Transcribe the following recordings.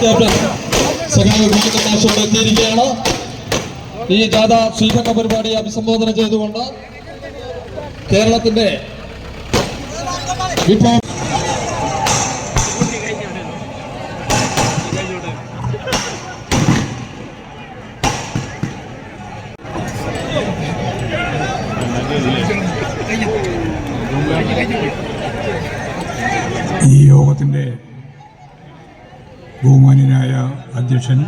Captain സഖാവ് വിജയപ്രകാശോട് എത്തിയിരിക്കുകയാണ് ഈ ജാഥ സ്വീകരണ പരിപാടി അഭിസംബോധന ചെയ്തുകൊണ്ട് കേരളത്തിന്റെ വിപ്ലവ ഈ യോഗത്തിന്റെ ബഹുമാന്യനായ അധ്യക്ഷൻ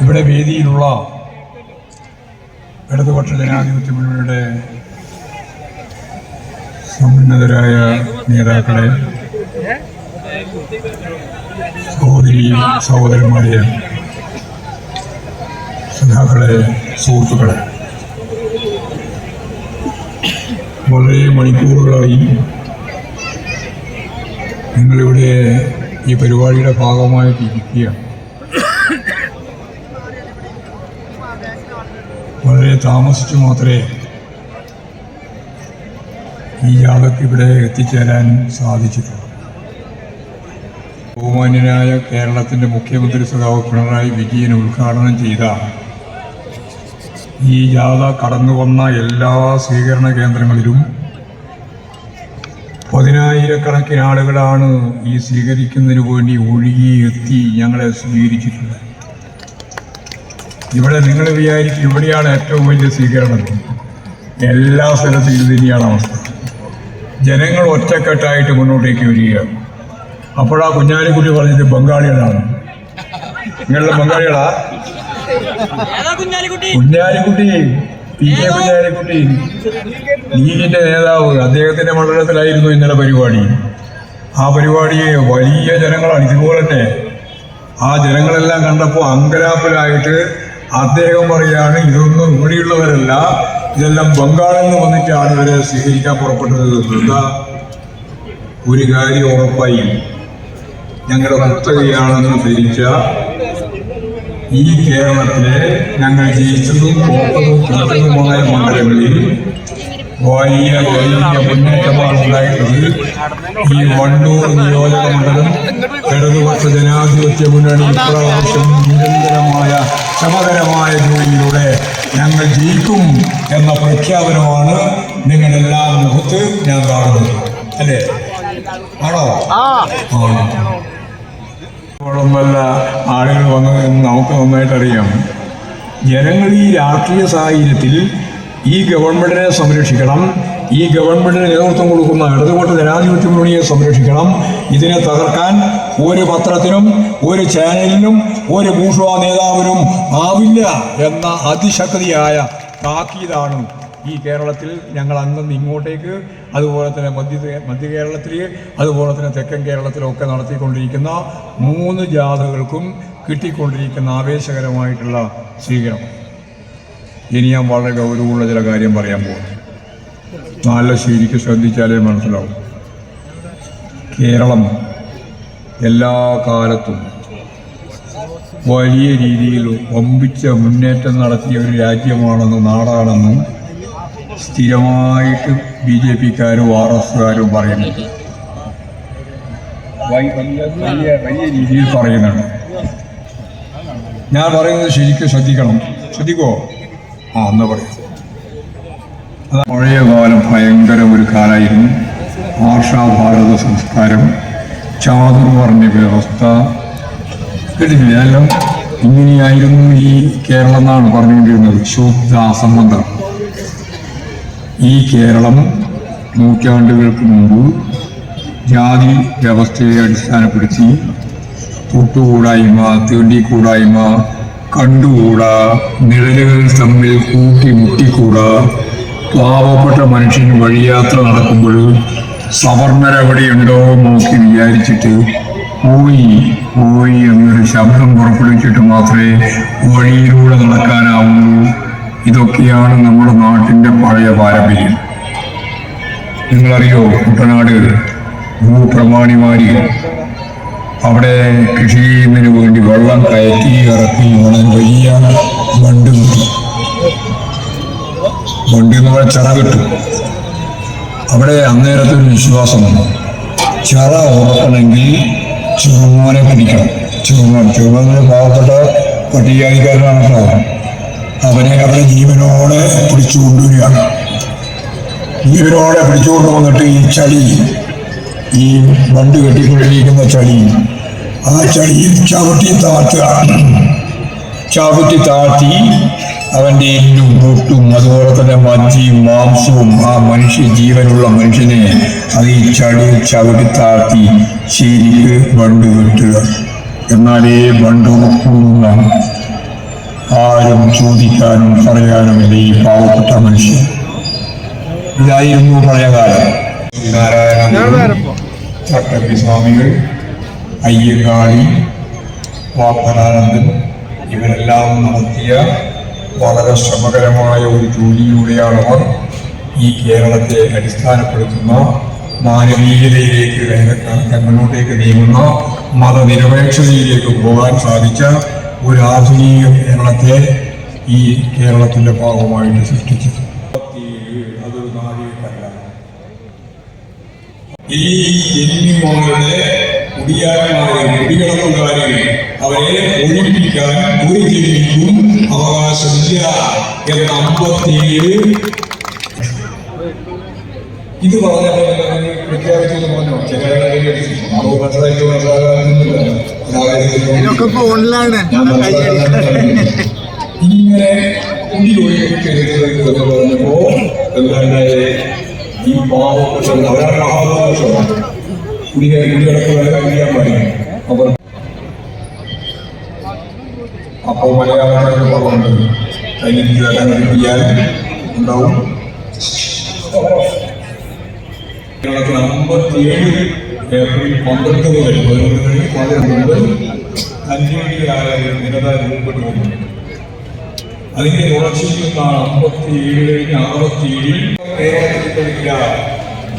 ഇവിടെ വേദിയിലുള്ള ഇടതുപക്ഷ ജനാധിപത്യ മുന്നണിയുടെ സമുന്നതരായ നേതാക്കളെ സഹോദരി സഹോദരന്മാരെ സഖാക്കളെ സുഹൃത്തുക്കളെ. വളരെ മണിക്കൂറുകളായി നിങ്ങളിവിടെ ഈ പരിപാടിയുടെ ഭാഗമായിട്ട് ഇരിക്കുകയാണ് വളരെ താമസിച്ചു മാത്രമേ ഈ യാതൊക്കെ ഇവിടെ എത്തിച്ചേരാൻ സാധിച്ചിട്ടുള്ളൂ. ബഹുമാന്യനായ കേരളത്തിന്റെ മുഖ്യമന്ത്രി സഖാവ് പിണറായി വിജയൻ ഉദ്ഘാടനം ചെയ്ത ഈ ജാഥ കടന്നു വന്ന എല്ലാ സ്വീകരണ കേന്ദ്രങ്ങളിലും പതിനായിരക്കണക്കിന് ആളുകളാണ് ഈ സ്വീകരിക്കുന്നതിന് വേണ്ടി ഒഴുകി എത്തി ഞങ്ങളെ സ്വീകരിച്ചിട്ടുള്ളത്. ഇവിടെ നിങ്ങൾ വിചാരിക്കും ഇവിടെയാണ് ഏറ്റവും വലിയ സ്വീകരണം. എല്ലാ സ്ഥലത്തും ഇത് തന്നെയാണ് അവസ്ഥ. ജനങ്ങൾ ഒറ്റക്കെട്ടായിട്ട് മുന്നോട്ടേക്ക് വരികയാണ് അപ്പോഴാ കുഞ്ഞാലിക്കുട്ടി പറഞ്ഞത് ബംഗാളികളാണ്. നിങ്ങളുടെ ബംഗാളികളാ? കുഞ്ഞാലിക്കുട്ടി? P K Kunhalikutty. ലീഗിന്റെ നേതാവ് അദ്ദേഹത്തിന്റെ മണ്ഡലത്തിലായിരുന്നു ഇന്നലെ പരിപാടി. ആ പരിപാടിയെ വലിയ ജനങ്ങളാണ്. ഇതുപോലെ തന്നെ ആ ജനങ്ങളെല്ലാം കണ്ടപ്പോൾ അങ്കലാപ്പിലായിട്ട് അദ്ദേഹം പറയാണ് ഇതൊന്നും ഇവിടെയുള്ളവരല്ല. ഇതെല്ലാം ബംഗാളിൽ നിന്ന് വന്നിട്ടാണ് ഇവരെ സ്വീകരിക്കാൻ പുറപ്പെട്ടത്. എന്താ? ഒരു കാര്യം ഉറപ്പായി. ഞങ്ങളുടെ കുത്തകയാണെന്ന് ധരിച്ച ഈ കേരളത്തിലെ ഞങ്ങൾ തോറ്റതും തോറ്റതുമായ മണ്ഡലങ്ങളിൽ വലിയ വലിയ മുന്നേറ്റമാണ് ഉണ്ടായിട്ടുള്ളത് ഈ വണ്ടൂർ നിയോജക മണ്ഡലം ഇടതുപക്ഷ ജനാധിപത്യ മുന്നണി ഇപ്രാവശ്യം നിരന്തരമായ ശ്രമകരമായ ജോലിയിലൂടെ ഞങ്ങൾ ജയിക്കും എന്ന പ്രഖ്യാപനമാണ് നിങ്ങളെല്ലാ മുഖത്ത് ഞാൻ കാണുന്നത്. അല്ലേ? ആണോ? ഇപ്പോഴും വല്ല ആളുകൾ വന്നതെന്ന് നമുക്ക് നന്നായിട്ടറിയാം. ജനങ്ങൾ ഈ രാഷ്ട്രീയ സാഹചര്യത്തിൽ ഈ ഗവൺമെന്റിനെ സംരക്ഷിക്കണം. ഈ ഗവൺമെന്റിന് നേതൃത്വം കൊടുക്കുന്ന ഇടതുപക്ഷ ജനാധിപത്യ മുന്നണിയെ സംരക്ഷിക്കണം. ഇതിനെ തകർക്കാൻ ഒരു പത്രത്തിനും ഒരു ചാനലിനും ഒരു ഭൂഷ നേതാവിനും ആവില്ല എന്ന അതിശക്തിയായ താക്കീതാണ് ഈ കേരളത്തിൽ ഞങ്ങൾ അന്നും ഇങ്ങോട്ടേക്ക് അതുപോലെ തന്നെ മധ്യ മധ്യ കേരളത്തിൽ അതുപോലെ തന്നെ തെക്കൻ കേരളത്തിലൊക്കെ നടത്തിക്കൊണ്ടിരിക്കുന്ന മൂന്ന് ജാഥകൾക്കും കിട്ടിക്കൊണ്ടിരിക്കുന്ന ആവേശകരമായിട്ടുള്ള സ്വീകരണം. ഇനി ഞാൻ വളരെ ഗൗരവമുള്ള ചില കാര്യം പറയാൻ പോകുന്നു. നല്ല ശരിക്ക് ശ്രദ്ധിച്ചാലേ മനസ്സിലാവും. കേരളം എല്ലാ കാലത്തും വലിയ രീതിയിൽ വമ്പിച്ച മുന്നേറ്റം നടത്തിയ ഒരു രാജ്യമാണെന്നും നാടാണെന്നും സ്ഥിരമായിട്ട് ബി ജെ പിക്കാരും ആർ എസുകാരും പറയുന്നുണ്ട്. വലിയ വലിയ രീതിയിൽ പറയുന്നുണ്ട്. ഞാൻ പറയുന്നത് ശരിക്കും ശ്രദ്ധിക്കണം. ശ്രദ്ധിക്കുമോ ആ എന്താ പറയാം. പഴയ കാലം ഭയങ്കര ഒരു കാലമായിരുന്നു. ആർഷാഭാരത സംസ്കാരം ചാതുർവർണ വ്യവസ്ഥ. കേട്ടിട്ടില്ല? എല്ലാം ഇങ്ങനെയായിരുന്നു ഈ കേരളം എന്നാണ് പറഞ്ഞുകൊണ്ടിരുന്നത്. ശുദ്ധ സംബന്ധം ഈ കേരളം നൂറ്റാണ്ടുകൾക്ക് മുമ്പ് ജാതി വ്യവസ്ഥയെ അടിസ്ഥാനപ്പെടുത്തി തൊട്ടുകൂടായ്മ തീണ്ടിക്കൂടായ്മ കണ്ടുകൂടാ? നിഴലുകൾ തമ്മിൽ കൂട്ടിമുട്ടിക്കൂടാ പാവപ്പെട്ട മനുഷ്യൻ വഴിയാത്ര നടക്കുമ്പോൾ സവർണരവിടെയുണ്ടോ നോക്കി വിചാരിച്ചിട്ട് പോയി പോയി എന്നൊരു ശബ്ദം പുറപ്പെടുവിച്ചിട്ട് മാത്രമേ വഴിയിലൂടെ നടക്കാനാവുള്ളൂ. ഇതൊക്കെയാണ് നമ്മുടെ നാട്ടിന്റെ പഴയ പാരമ്പര്യം. നിങ്ങളറിയോ കുട്ടനാട് ഭൂപ്രമാണിമാരി അവിടെ കൃഷി ചെയ്യുന്നതിന് വേണ്ടി വെള്ളം കയറ്റി ഇറക്കി വളരെ വലിയ ബണ്ട് ബണ്ട് എന്ന് പറഞ്ഞാൽ ചിറ കിട്ടും. അവിടെ അന്നേരത്തെ ഒരു വിശ്വാസമുണ്ട് ചിറ ഉറക്കണമെങ്കിൽ ചെറുമോനെ പിടിക്കണം. ചെറുമോൻ ചെറുമോനെ പാവപ്പെട്ട പട്ടികജാതിക്കാരനാണ് കേട്ടോ. അവനെ അവരെ ജീവനോടെ പിടിച്ചു കൊണ്ടുവരികയാണ് ജീവനോടെ പിടിച്ചുകൊണ്ടു വന്നിട്ട് ഈ ചളി ഈ വണ്ട് കെട്ടിക്കൊണ്ടിരിക്കുന്ന ചളി. ആ ചളിയിൽ ചവിട്ടി താഴ്ത്തുക. ചവിട്ടി താഴ്ത്തി അവന്റെ എല്ലും മുട്ടും അതുപോലെ തന്നെ മജ്ജിയും മാംസവും ആ മനുഷ്യ ജീവനുള്ള മനുഷ്യനെ അത് ഈ ചളിയിൽ ചവിട്ടി താഴ്ത്തി ശരിക്ക് വണ്ട് കെട്ടുക എന്നാലേ വണ്ട് ഉറക്കുള്ളൂ ആരും ചോദിക്കാനും പറയാനുമില്ല ഈ പാവപ്പെട്ട മനുഷ്യൻ. ഇതായിരുന്നു പഴയകാലം. നാരായണ ചട്ടമ്പി സ്വാമികൾ അയ്യങ്കാളി വാപ്പനാനന്ദൻ ഇവരെല്ലാം നടത്തിയ വളരെ ശ്രമകരമായ ഒരു ജോലിയിലൂടെയാണ് അവർ ഈ കേരളത്തെ അടിസ്ഥാനപ്പെടുത്തുന്ന മാനവീയതയിലേക്ക് തങ്ങളിലോട്ടേക്ക് നീങ്ങുന്ന മതനിരപേക്ഷതയിലേക്ക് പോകാൻ സാധിച്ച ഒരു ആധുനിക കേരളത്തെ ഈ കേരളത്തിന്റെ ഭാഗമായിട്ട് സൃഷ്ടിച്ചത് അതൊരു നാഴികക്കല്ല ഈ ജന്മിമാരുടെ കുടിയാന്മാരെ കുടികളക്കുകാരെ അവരെ ഒഴിപ്പിക്കാൻ ഒരു ജന്മിക്കും അവകാശമില്ല എന്ന അമ്പത്തിയേഴ് ഇത് പറഞ്ഞപ്പോൾ പറഞ്ഞു ചില മനസ്സിലാക്കി ഇങ്ങനെ കുടി ഒഴിപ്പിക്കരുത് എന്ന് പറഞ്ഞപ്പോ എന്താണ് ഈ പാവപ്പെട്ട അവരാണ് മഹാദോഷമാണ് കുടിയെ കുടികിടക്കുകളെ കുടിയാൻ പാടില്ല അവർ അപ്പോൾ മലയാളത്തിൽ പറയുന്നുണ്ട് കൈനിക്ക് കേട്ടാൻ കിട്ടിയാൽ ഉണ്ടാവും അമ്പത്തിയേഴ് ഏപ്രിൽ പന്ത്രണ്ട് മുതൽ പതിനൊന്ന് കഴിഞ്ഞ് പതിനൊന്ന് മുതൽ കന്യാടിയായ ഒരു ജനത രൂപപ്പെട്ടു അതിന്റെ തുടർച്ചയ്ക്കുന്ന അമ്പത്തിയേഴ് കഴിഞ്ഞ് അറുപത്തിയേഴിൽ. കേരളത്തിൽ പഠിക്കില്ല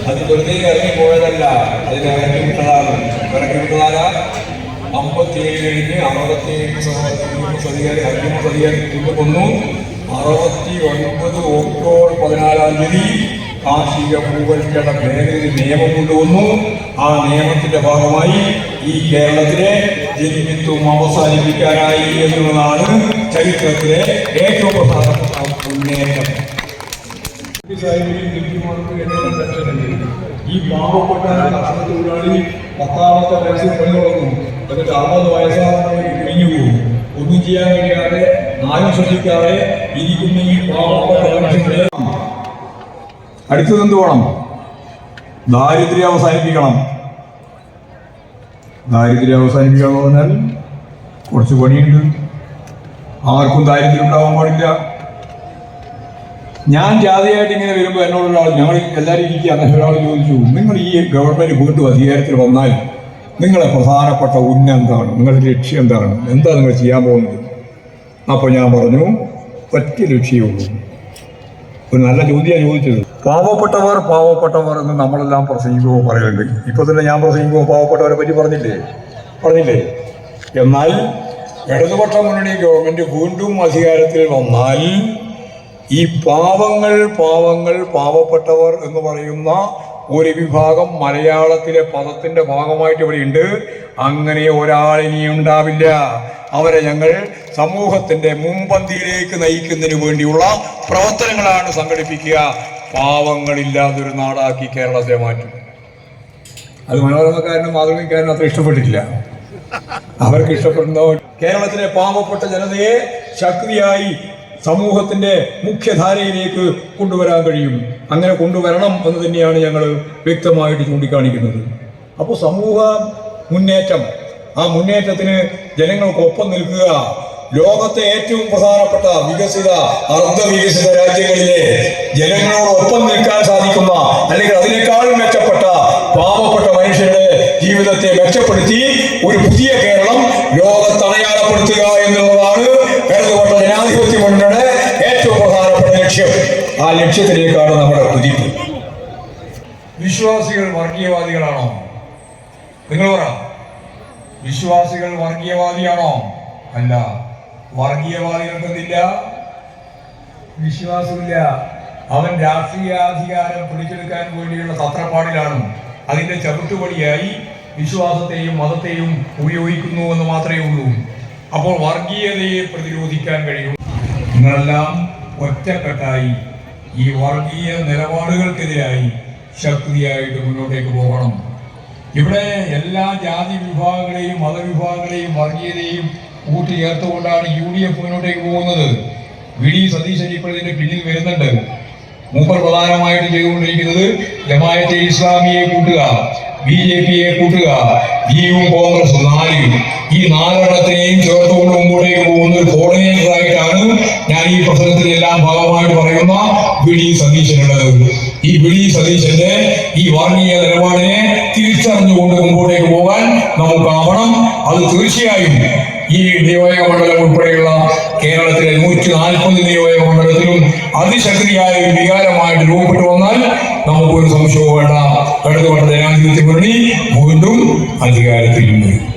അത് വെറുതെ ഇറങ്ങി പോയതല്ല. അതിനെ ഇറക്കി വിട്ടതാണ് ഇറക്കി വിട്ടതാല അമ്പത്തിയേഴ് കഴിഞ്ഞ് അറുപത്തിയേഴ് സതികാരി അന്തിമ സതികാരി കൊന്നു അറുപത്തി ഒൻപത് ഒക്ടോബർ പതിനാലാം തീയതി കാർഷിക ഭൂവൽക്കരണ മേഖലയിൽ നിയമം കൊണ്ടുവന്നു. ആ നിയമത്തിന്റെ ഭാഗമായി ഈ കേരളത്തിലെ ജനിമിത്വം അവസാനിപ്പിക്കാനായി എന്നുള്ളതാണ് ചരിത്രത്തിലെ ഏറ്റവും പ്രധാനപ്പെട്ട മുന്നേറ്റം. ഈ പാവപ്പെട്ട കർഷക തൊഴിലാളി പത്താമത്തെ വയസ്സിൽ പണി തുടങ്ങും. എന്നിട്ട് അറുപത് വയസ്സാകുമ്പോൾ കഴിഞ്ഞു പോകും. ഒന്നും ചെയ്യാൻ കഴിയാതെ ആരും ശ്രദ്ധിക്കാതെ ഇരിക്കുന്ന ഈ പാവപ്പെട്ട മനുഷ്യരുടെ അടുത്തത് എന്ത് വേണം? ദാരിദ്ര്യം അവസാനിപ്പിക്കണം. ദാരിദ്ര്യം അവസാനിപ്പിക്കണം എന്ന് പറഞ്ഞാൽ കുറച്ച് പണിയുണ്ട്. ആർക്കും ദാരിദ്ര്യം ഉണ്ടാവാൻ പാടില്ല. ഞാൻ ജാതിയായിട്ട് ഇങ്ങനെ വരുമ്പോൾ എന്നോടൊരാൾ ഞങ്ങൾ എല്ലാവരും ഇരിക്കുക അങ്ങനെ ഒരാൾ ചോദിച്ചു നിങ്ങൾ ഈ ഗവൺമെന്റ് വീണ്ടും അധികാരത്തിൽ വന്നാൽ നിങ്ങളെ പ്രധാനപ്പെട്ട ഉന്നം എന്താണ്? നിങ്ങളുടെ ലക്ഷ്യം എന്താണ്? എന്താ നിങ്ങൾ ചെയ്യാൻ പോകുന്നത്? അപ്പോൾ ഞാൻ പറഞ്ഞു ഒറ്റ ലക്ഷ്യമുള്ളൂ ഒരു നല്ല ചോദ്യമാണ് ചോദിച്ചത്. പാവപ്പെട്ടവർ പാവപ്പെട്ടവർ എന്ന് നമ്മളെല്ലാം പ്രസംഗിക്കുമ്പോൾ പറയുന്നുണ്ട്. ഇപ്പൊ തന്നെ ഞാൻ പ്രസംഗിക്കുമ്പോൾ പാവപ്പെട്ടവരെ പറ്റി പറഞ്ഞില്ലേ? പറഞ്ഞില്ലേ? എന്നാൽ ഇടതുപക്ഷ മുന്നണി ഗവൺമെന്റ് വീണ്ടും അധികാരത്തിൽ വന്നാൽ ഈ പാവങ്ങൾ പാവങ്ങൾ പാവപ്പെട്ടവർ എന്ന് പറയുന്ന ഒരു വിഭാഗം മലയാളത്തിലെ പദത്തിന്റെ ഭാഗമായിട്ട് ഇവിടെ ഉണ്ട്. അങ്ങനെ ഒരാളിനി ഉണ്ടാവില്ല. അവരെ ഞങ്ങൾ സമൂഹത്തിന്റെ മുൻപന്തിയിലേക്ക് നയിക്കുന്നതിന് വേണ്ടിയുള്ള പ്രവർത്തനങ്ങളാണ് സംഘടിപ്പിക്കുക. പാവങ്ങളില്ലാതൊരു നാടാക്കി കേരളത്തെ മാറ്റും. അത് മനോരമക്കാരനും മാതൃകക്കാരനും അത്ര ഇഷ്ടപ്പെട്ടിട്ടില്ല. അവർക്ക് ഇഷ്ടപ്പെടുന്ന കേരളത്തിലെ പാവപ്പെട്ട ജനതയെ ശക്തിയായി സമൂഹത്തിന്റെ മുഖ്യധാരയിലേക്ക് കൊണ്ടുവരാൻ കഴിയും. അങ്ങനെ കൊണ്ടുവരണം എന്ന് തന്നെയാണ് ഞങ്ങൾ വ്യക്തമായിട്ട് ചൂണ്ടിക്കാണിക്കുന്നത്. അപ്പോൾ സമൂഹ മുന്നേറ്റം ആ മുന്നേറ്റത്തിന് ജനങ്ങൾക്കൊപ്പം നിൽക്കുക ലോകത്തെ ഏറ്റവും പ്രധാനപ്പെട്ട വികസിത അർദ്ധവികസിത രാജ്യങ്ങളിലെ ജനങ്ങളോടൊപ്പം നിൽക്കാൻ സാധിക്കുന്ന അല്ലെങ്കിൽ അതിനേക്കാളും മെച്ചപ്പെട്ട പാവപ്പെട്ട മനുഷ്യരുടെ ജീവിതത്തെ മെച്ചപ്പെടുത്തി ഒരു പുതിയ കേരളം ലോകത്തടയാളപ്പെടുത്തുക എന്നുള്ളതാണ് ഇടതുപക്ഷ ജനാധിപത്യ മുന്നണിയുടെ ഏറ്റവും പ്രധാനപ്പെട്ട ലക്ഷ്യം ആ ലക്ഷ്യത്തിലേക്കാണ് നമ്മുടെ കുതിപ്പ്. വിശ്വാസികൾ വർഗീയവാദികളാണോ? നിങ്ങൾ പറ. വിശ്വാസികൾ വർഗീയവാദിയാണോ? അല്ല. വർഗീയവാദികൾക്കെന്നില്ല വിശ്വാസമില്ല. അവൻ രാഷ്ട്രീയാധികാരം പിടിച്ചെടുക്കാൻ വേണ്ടിയുള്ള തത്രപ്പാടിലാണ്. അതിന്റെ ചവിട്ടുപടിയായി വിശ്വാസത്തെയും മതത്തെയും ഉപയോഗിക്കുന്നു എന്ന് മാത്രമേ ഉള്ളൂ. അപ്പോൾ വർഗീയതയെ പ്രതിരോധിക്കാൻ കഴിയും നിങ്ങളെല്ലാം ഒറ്റക്കെട്ടായി ഈ വർഗീയ നിലപാടുകൾക്കെതിരായി ശക്തിയായിട്ട് മുന്നോട്ടേക്ക് പോകണം. ഇവിടെ എല്ലാ ജാതി വിഭാഗങ്ങളെയും മതവിഭാഗങ്ങളെയും വർഗീയതയും കൂട്ടിയേർത്തുകൊണ്ടാണ് യു ഡി എഫ് മുന്നോട്ടേക്ക് പോകുന്നത്. വി ഡി സതീശൻ ഇപ്പോൾ ഇതിന്റെ പിന്നിൽ വരുന്നുണ്ട്. മൂപ്പർ പ്രധാനമായിട്ട് ചെയ്തുകൊണ്ടിരിക്കുന്നത് ജമായത്തെ ഇസ്ലാമിയെ കൂട്ടുക ബി ജെ പിയെ കൂട്ടുക ഡിയും കോൺഗ്രസ് നാല് ഈ നാലെണ്ണത്തിനെയും ചേർത്തുകൊണ്ട് മുമ്പോട്ടേക്ക് പോകുന്ന ഒരു കോർഡിനേറ്ററായിട്ടാണ് ഞാൻ ഈ പ്രസംഗത്തിലെല്ലാം ഭാഗമായിട്ട് പറയുന്ന വി ഡി സതീശനുള്ളത്. ഈ വി ഡി സതീശന്റെ ഈ വർഗീയ നിലപാടിനെ തിരിച്ചറിഞ്ഞുകൊണ്ട് മുമ്പോട്ടേക്ക് പോകാൻ നമുക്കാവണം അത് തീർച്ചയായും ഈ നിയോജക മണ്ഡലം ഉൾപ്പെടെയുള്ള കേരളത്തിലെ നൂറ്റി നാൽപ്പത് നിയോജക മണ്ഡലത്തിലും അതിശക്തിയായ വികാരമായിട്ട് രൂപപ്പെട്ടു വന്നാൽ നമുക്കൊരു സംശയവും വേണ്ട. ഇടതുപക്ഷ ജനാധിപത്യ മുന്നണി വീണ്ടും അധികാരത്തിൽ വരും